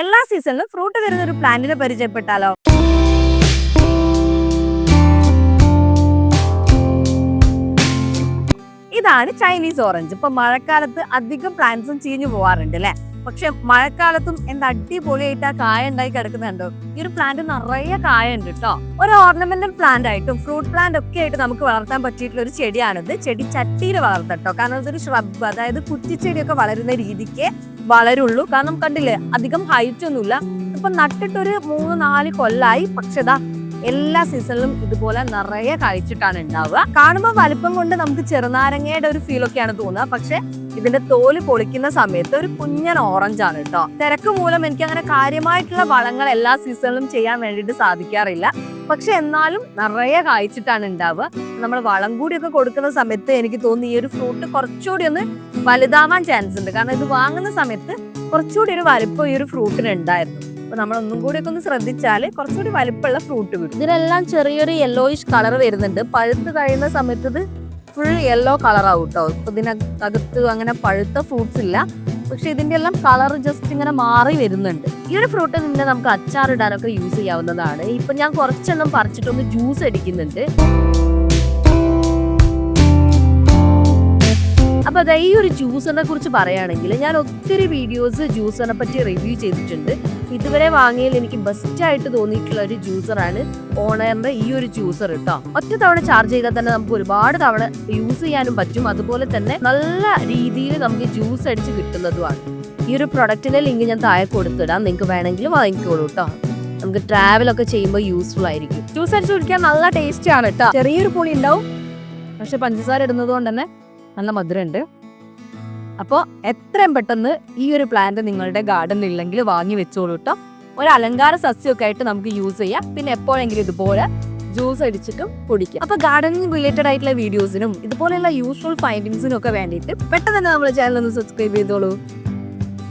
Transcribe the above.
എല്ലാ സീസണിലും ഫ്രൂട്ട് തരുന്ന ഒരു പ്ലാന്റിനെ പരിചയപ്പെട്ടാലോ? ഇതാണ് ചൈനീസ് ഓറഞ്ച് ഇപ്പൊ മഴക്കാലത്ത് അധികം പ്ലാന്റ്സും ചീഞ്ഞു പോവാറുണ്ട് അല്ലെ? പക്ഷെ മഴക്കാലത്തും എന്താ അടിപൊളിയായിട്ട് ആ കായ ഉണ്ടായി കിടക്കുന്നുണ്ടോ ഈ ഒരു പ്ലാന്റ് നിറയെ കായ ഉണ്ട് കേട്ടോ ഒരു ഓർണമെന്റൽ പ്ലാന്റ് ആയിട്ടും ഫ്രൂട്ട് പ്ലാന്റ് ഒക്കെ ആയിട്ട് നമുക്ക് വളർത്താൻ പറ്റിയിട്ടുള്ള ഒരു ചെടിയാണിത്. ചെടി ചട്ടിയിൽ വളർത്തട്ടോ കാരണം ഇതൊരു ഷ്രബ് അതായത് കുറ്റിച്ചെടിയൊക്കെ വളരുന്ന രീതിക്ക് വളരുള്ളൂ. കാരണം കണ്ടില്ലേ അധികം ഹൈറ്റ് ഒന്നുമില്ല. ഇപ്പൊ നട്ടിട്ടൊരു മൂന്ന് നാല് കൊല്ലായി. പക്ഷെ ഇതാ എല്ലാ സീസണിലും ഇതുപോലെ നിറയെ കഴിച്ചിട്ടാണ് ഉണ്ടാവുക. കാണുമ്പോൾ വലിപ്പം കൊണ്ട് നമുക്ക് ചെറുനാരങ്ങയുടെ ഒരു ഫീൽ ഒക്കെയാണ് തോന്നുക. പക്ഷെ ഇതിന്റെ തോൽ പൊളിക്കുന്ന സമയത്ത് ഒരു കുഞ്ഞൻ ഓറഞ്ച് ആണ് കേട്ടോ തിരക്ക് മൂലം എനിക്ക് അങ്ങനെ കാര്യമായിട്ടുള്ള വളങ്ങൾ എല്ലാ സീസണിലും ചെയ്യാൻ വേണ്ടിയിട്ട് സാധിക്കാറില്ല. പക്ഷെ എന്നാലും നിറയെ കായ്ച്ചിട്ടാണ് ഉണ്ടാവുക. നമ്മൾ വളം കൂടിയൊക്കെ കൊടുക്കുന്ന സമയത്ത് എനിക്ക് തോന്നുന്നു ഈ ഒരു ഫ്രൂട്ട് കുറച്ചുകൂടി ഒന്ന് വലുതാവാൻ ചാൻസ് ഉണ്ട്. കാരണം ഇത് വാങ്ങുന്ന സമയത്ത് കുറച്ചുകൂടി ഒരു വലിപ്പം ഈ ഒരു ഫ്രൂട്ടിന് ഉണ്ടായിരുന്നു. അപ്പൊ നമ്മൾ ഒന്നും കൂടി ഒക്കെ ഒന്ന് ശ്രദ്ധിച്ചാൽ കുറച്ചുകൂടി വലിപ്പമുള്ള ഫ്രൂട്ട് കിട്ടും. ഇതിനെല്ലാം ചെറിയൊരു യെല്ലോയിഷ് കളർ വരുന്നുണ്ട്. പഴുത്ത് കഴിയുന്ന സമയത്ത് ഇത് ഫുൾ യെല്ലോ കളർ ആവും കേട്ടോ ഇപ്പൊ ഇതിനകത്ത് അങ്ങനെ പഴുത്ത ഫ്രൂട്ട്സ് ഇല്ല. പക്ഷെ ഇതിന്റെ എല്ലാം കളർ ജസ്റ്റ് ഇങ്ങനെ മാറി വരുന്നുണ്ട്. ഈ ഒരു ഫ്രൂട്ട് നിന്നെ നമുക്ക് അച്ചാറിടാനൊക്കെ യൂസ് ചെയ്യാവുന്നതാണ്. ഇപ്പൊ ഞാൻ കുറച്ചെണ്ണം പറിച്ചിട്ടൊന്ന് ജ്യൂസ് അടിക്കുന്നുണ്ട്. അപ്പൊ അതാ ഈ ഒരു ജ്യൂസറിനെ കുറിച്ച് പറയുകയാണെങ്കിൽ ഞാൻ ഒത്തിരി വീഡിയോസ് ജ്യൂസറിനെ പറ്റി റിവ്യൂ ചെയ്തിട്ടുണ്ട്. ഇതുവരെ വാങ്ങിയതിൽ എനിക്ക് ബെസ്റ്റ് ആയിട്ട് തോന്നിയിട്ടുള്ള ഒരു ജ്യൂസറാണ് ഓണറിന്റെ ഈ ഒരു ജ്യൂസർ കേട്ടോ ഒറ്റ തവണ ചാർജ് ചെയ്താൽ തന്നെ നമുക്ക് ഒരുപാട് തവണ യൂസ് ചെയ്യാനും പറ്റും. അതുപോലെ തന്നെ നല്ല രീതിയിൽ നമുക്ക് ജ്യൂസ് അടിച്ച് കിട്ടുന്നതുമാണ്. ഈ ഒരു പ്രൊഡക്റ്റിന്റെ ലിങ്ക് ഞാൻ താഴെ കൊടുത്തിടാം. നിങ്ങൾക്ക് വേണമെങ്കിൽ വാങ്ങിക്കോളൂ കേട്ടോ നമുക്ക് ട്രാവൽ ഒക്കെ ചെയ്യുമ്പോൾ യൂസ്ഫുൾ ആയിരിക്കും. ജ്യൂസ് അടിച്ച് കുടിക്കാൻ നല്ല ടേസ്റ്റ് ആണ് കേട്ടോ ചെറിയൊരു പുളി ഉണ്ടാവും പക്ഷെ പഞ്ചസാര ഇടുന്നത് കൊണ്ട് തന്നെ നല്ല മധുരമുണ്ട്. അപ്പോൾ എത്രയും പെട്ടെന്ന് ഈ ഒരു പ്ലാന്റ് നിങ്ങളുടെ ഗാർഡനിൽ ഇല്ലെങ്കിൽ വാങ്ങി വെച്ചോളൂ കേട്ടോ ഒരു അലങ്കാര സസ്യമൊക്കെ ആയിട്ട് നമുക്ക് യൂസ് ചെയ്യാം. പിന്നെ എപ്പോഴെങ്കിലും ഇതുപോലെ ജ്യൂസ് അടിച്ചിട്ടും കുടിക്കാം. അപ്പൊ ഗാർഡനിങ് റിലേറ്റഡ് ആയിട്ടുള്ള വീഡിയോസിനും ഇതുപോലെയുള്ള യൂസ്ഫുൾ ഫൈൻഡിങ്സിനും ഒക്കെ വേണ്ടിയിട്ട് പെട്ടെന്ന് തന്നെ നമ്മുടെ ചാനൽ ഒന്ന് സബ്സ്ക്രൈബ് ചെയ്തോളൂ.